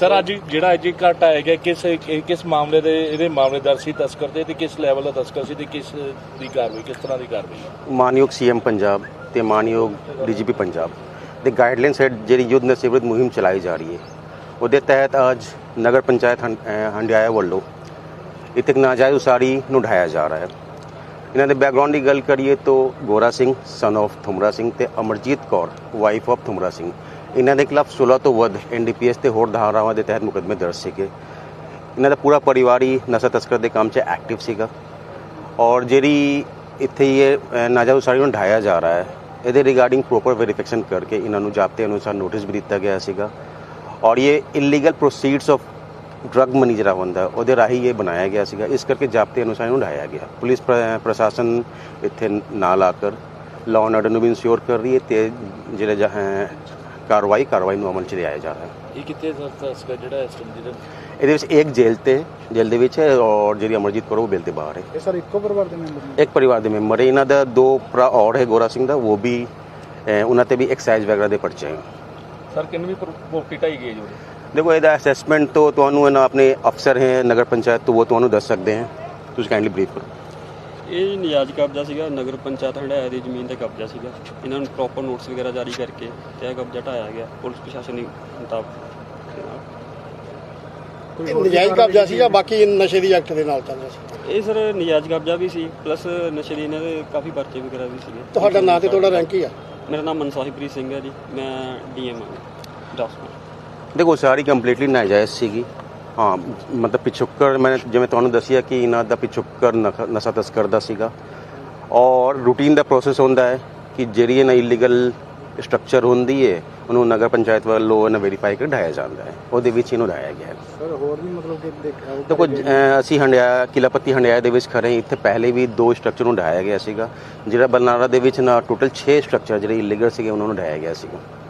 Sir, ਅੱਜ ਜਿਹੜਾ ਅੱਜ ਇਹ ਘਟ ਆਏਗਾ ਕਿਸ ਕਿਸ ਮਾਮਲੇ ਦੇ, ਇਹਦੇ ਮਾਮਲੇ ਸੀ ਤਸਕਰ ਦੇ ਤੇ ਕਿਸ ਲੈਵਲ ਦਾ ਤਸਕਰ ਸੀ ਤੇ ਕਿਸ ਦੀ ਕਾਰਵਾਈ, ਕਿਸ ਤਰ੍ਹਾਂ ਦੀ ਕਾਰਵਾਈ? ਮਾਨਯੋਗ ਸੀਐਮ ਪੰਜਾਬ ਤੇ ਮਾਨਯੋਗ ਡੀਜੀਪੀ ਪੰਜਾਬ। ਦੇ ਗਾਈਡਲਾਈਨਸ ਹੇਠ ਜਿਹੜੀ ਯੁੱਧ ਨਸੀਬਤ ਮੁਹਿੰਮ ਚਲਾਈ ਜਾ ਰਹੀ ਹੈ, ਉਹਦੇ ਤਹਿਤ ਅੱਜ ਨਗਰ ਪੰਚਾਇਤ ਹੰ- ਅਹ, ਹੰਡਿਆਇਆ ਵੱਲੋਂ ਇੱਥੇ ਨਾਜਾਇਜ਼ ਉਸਾਰੀ ਨੂੰ ਢਾਇਆ ਜਾ ਰਿਹਾ ਹੈ। ਇਹਨਾਂ ਦੇ ਬੈਕਗ੍ਰਾਉਂਡ ਦੀ ਗੱਲ ਕਰੀਏ ਤਾਂ ਗੋਰਾ ਸਿੰਘ ਸਨ of ਥੁਮਰਾ ਸਿੰਘ ਤੇ ਅਮਰਜੀਤ ਕੌਰ ਵਾਈਫ ਆਫ ਥੁਮਰਾ ਸਿੰਘ। ਇਹਨਾਂ ਦੇ ਖਿਲਾਫ 16 ਤੋਂ ਵੱਧ ਐਨਡੀਪੀਐਸ ਤੇ ਹੋਰ ਧਾਰਾਵਾਂ ਦੇ ਤਹਿਤ ਮੁਕੱਦਮੇ ਦਰਜ ਸੀਗੇ। ਇਹਨਾਂ ਦਾ ਪੂਰਾ ਪਰਿਵਾਰ ਹੀ ਨਸ਼ਾ ਤਸਕਰ ਦੇ ਕੰਮ 'ਚ ਐਕਟਿਵ ਸੀਗਾ। ਔਰ ਜਿਹੜੀ ਇੱਥੇ ਇਹ ਨਾਜ਼ਾ ਨਾਜਾਇਜ਼ ਉਸਾਰੀ ਨੂੰ ਢਾਇਆ ਜਾ ਰਿਹਾ ਹੈ ਇਹਦੇ ਰਿਗਾਰਡਿੰਗ ਪ੍ਰੋਪਰ ਵੈਰੀਫਿਕੇਸ਼ਨ ਕਰਕੇ ਇਹਨਾਂ ਨੂੰ ਜਾਬਤੇ ਅਨੁਸਾਰ ਨੋਟਿਸ ਵੀ ਦਿੱਤਾ ਗਿਆ ਸੀਗਾ। ਔਰ ਇਹ illegal proceeds of drug money ਜਿਹੜਾ ਹੁੰਦਾ ਉਹਦੇ ਰਾਹੀਂ ਇਹ ਬਣਾਇਆ ਗਿਆ ਸੀਗਾ। ਇਸ ਕਰਕੇ ਜਾਪਤੇ ਅਨੁਸਾਰ ਇਹਨੂੰ ਢਾਇਆ ਗਿਆ। ਪੁਲਿਸ ਪ੍ਰ- ਪ੍ਰਸ਼ਾਸਨ ਇੱਥੇ ਨਾਲ ਆ ਕਰ ਲਾਅ ਐਂਡ ਆਰਡਰ ਨੂੰ ਵੀ ਇਨਸ਼ੋਰ ਕਰ ਰਹੀ ਹੈ ਤੇ ਜਿਹੜੇ ਜ- ਅ, ਕਾਰਵਾਈ ਕਾਰਵਾਈ ਨੂੰ ਅਮਲ ਚ ਲਿਆਇਆ ਜਾ ਰਿਹਾ। ਹੈ ਇਹ ਕਿੱਥੇ ਦਾ ਤਸਕਰ ਜਿਹੜਾ ਇਸ ਜਿਹੜਾ ਇਹਦੇ ਵਿੱਚ ਇੱਕ ਜੇਲ੍ਹ ਤੇ ਜੇਲ੍ਹ ਦੇ ਵਿੱਚ ਹੈ ਔਰ ਜਿਹੜੀ ਅਮਰਜੀਤ ਕੌਰ ਉਹ ਬੇਲ ਤੇ ਬਾਹਰ ਹੈ। ਇਹ ਸਰ ਇੱਕੋ ਪਰਿਵਾਰ ਦੇ ਮੈਂਬਰ ਨੇ? ਇੱਕ ਪਰਿਵਾਰ ਦੇ ਮੈਂਬਰ ਹੈ। ਇਹਨਾਂ ਦਾ ਦੋ ਭਰਾ ਔਰ ਹੈ ਗੋਰਾ ਸਿੰਘ ਦਾ ਉਹ ਵੀ ਅਹ, ਉਹਨਾਂ ਤੇ ਵੀ ਐਕਸਾਈਜ਼ ਵਗੈਰਾ ਦੇ ਪਰਚੇ ਹੈ। ਸਰ ਕਿੰਨੀ ਵੀ ਪ੍ਰੋਪਰਟੀ ਢਾਈ ਗਈ ਜੀ ਦੇਖੋ ਇਹਦਾ ਅਸੈਸਮੈਂਟ ਤੋਂ ਤੁਹਾਨੂੰ ਇਹਨਾਂ ਆਪਣੇ ਅਫਸਰ ਹੈ ਨਗਰ ਪੰਚਾਇਤ ਤੋਂ ਉਹ ਤੁਹਾਨੂੰ ਦੱਸ ਸਕਦੇ ਹਨ ਤੁਸੀਂ ਕਾਈਂਡਲੀ ਬਰੀਫ ਕਰੋ। ਇਹ ਨਿਆਜ਼ ਕਬਜ਼ਾ ਸੀਗਾ ਨਗਰ ਪੰਚਾਇਤ ਹੰਡਾਇਆ ਦੀ ਜ਼ਮੀਨ ਤੇ ਕਬਜ਼ਾ ਸੀਗਾ। ਇਹਨਾਂ ਨੂੰ ਪ੍ਰੋਪਰ ਨੋਟਿਸ ਵਗੈਰਾ ਜਾਰੀ ਕਰਕੇ ਤੇ ਇਹ ਕਬਜ਼ਾ ਢਾਇਆ ਗਿਆ। ਪੁਲਿਸ ਪ੍ਰਸ਼ਾਸਨ ਦੀ ਮੁਤਾਬਕ। ਇਹ ਨਜਾਇਜ਼ ਕਬਜ਼ਾ ਸੀ ਜਾਂ ਬਾਕੀ ਨਸ਼ੇ ਦੀ ਐਕਟ ਦੇ ਨਾਲ ਚੱਲ ਰਿਹਾ ਸੀ। ਇਹ ਸਰ ਨਿਆਜ਼ ਕਬਜ਼ਾ ਵੀ ਸੀ ਪਲੱਸ ਨਸ਼ੇ ਦੇ ਇਹਨਾਂ ਦੇ ਕਾਫੀ ਪਰਚੇ ਵਗੈਰਾ ਵੀ ਸੀਗੇ। ਤੁਹਾਡਾ ਨਾਂ ਤੇ ਤੁਹਾਡਾ ਰੈਂਕ ਹੀ ਆ? ਮੇਰਾ ਨਾਮ ਮਨਸਾਹੀਪ੍ਰੀਤ ਸਿੰਘ ਹੈ ਜੀ ਮੈਂ ਡੀਐਮ ਹਾਂ। ਦਸਵਾਂ ਦੇਖੋ ਸਾਰੀ ਕੰਪਲੀਟਲੀ ਨਾਜਾਇਜ਼ ਸੀਗੀ। ਹਾਂ ਮਤਲਬ ਪਿਛੋਕਰ ਮੈਂ ਜਿਵੇਂ ਤੁਹਾਨੂੰ ਦੱਸਿਆ ਕਿ ਇਹਨਾਂ ਦਾ ਪਿਛੋਕਰ ਨਸ਼ਾ ਤਸਕਰ ਦਾ ਸੀਗਾ। ਔਰ ਰੂਟੀਨ ਦਾ ਪ੍ਰੋਸੈਸ ਹੁੰਦਾ ਹੈ ਕਿ ਜਿਹੜੀ ਇਹਨਾਂ ਇਲੀਗਲ ਸਟਰਕਚਰ ਹੁੰਦੀ ਹੈ ਉਹਨੂੰ ਨਗਰ ਪੰਚਾਇਤ ਵੱਲੋਂ ਇਹਨਾਂ ਵੈਰੀਫਾਈ ਕਰ ਢਾਇਆ ਜਾਂਦਾ ਹੈ। ਉਹਦੇ ਵਿੱਚ ਇਹਨੂੰ ਢਾਇਆ ਗਿਆ ਹੈ। ਸਰ ਹੋਰ ਵੀ ਮਤਲਬ ਕਿ ਦੇਖਿਆ ਦੇਖੋ ਅਸੀਂ ਹੰਡਿਆ ਕਿਲਾਪੱਤੀ ਹੰਡਿਆ ਦੇ ਵਿੱਚ ਖੜੇ। ਇੱਥੇ ਪਹਿਲੇ ਵੀ ਦੋ ਸਟਰਕਚਰ ਨੂੰ ਢਾਇਆ ਗਿਆ ਸੀਗਾ। ਜਿਹੜਾ ਬਰਨਾਲਾ ਦੇ ਵਿੱਚ ਨਾ ਟੋਟਲ 6 ਸਟਰਕਚਰ ਜਿਹੜੇ ਇਲੀਗਲ ਸੀਗੇ ਉਹਨਾਂ ਨੂੰ ਢਾਇਆ ਗਿਆ ਸੀਗਾ।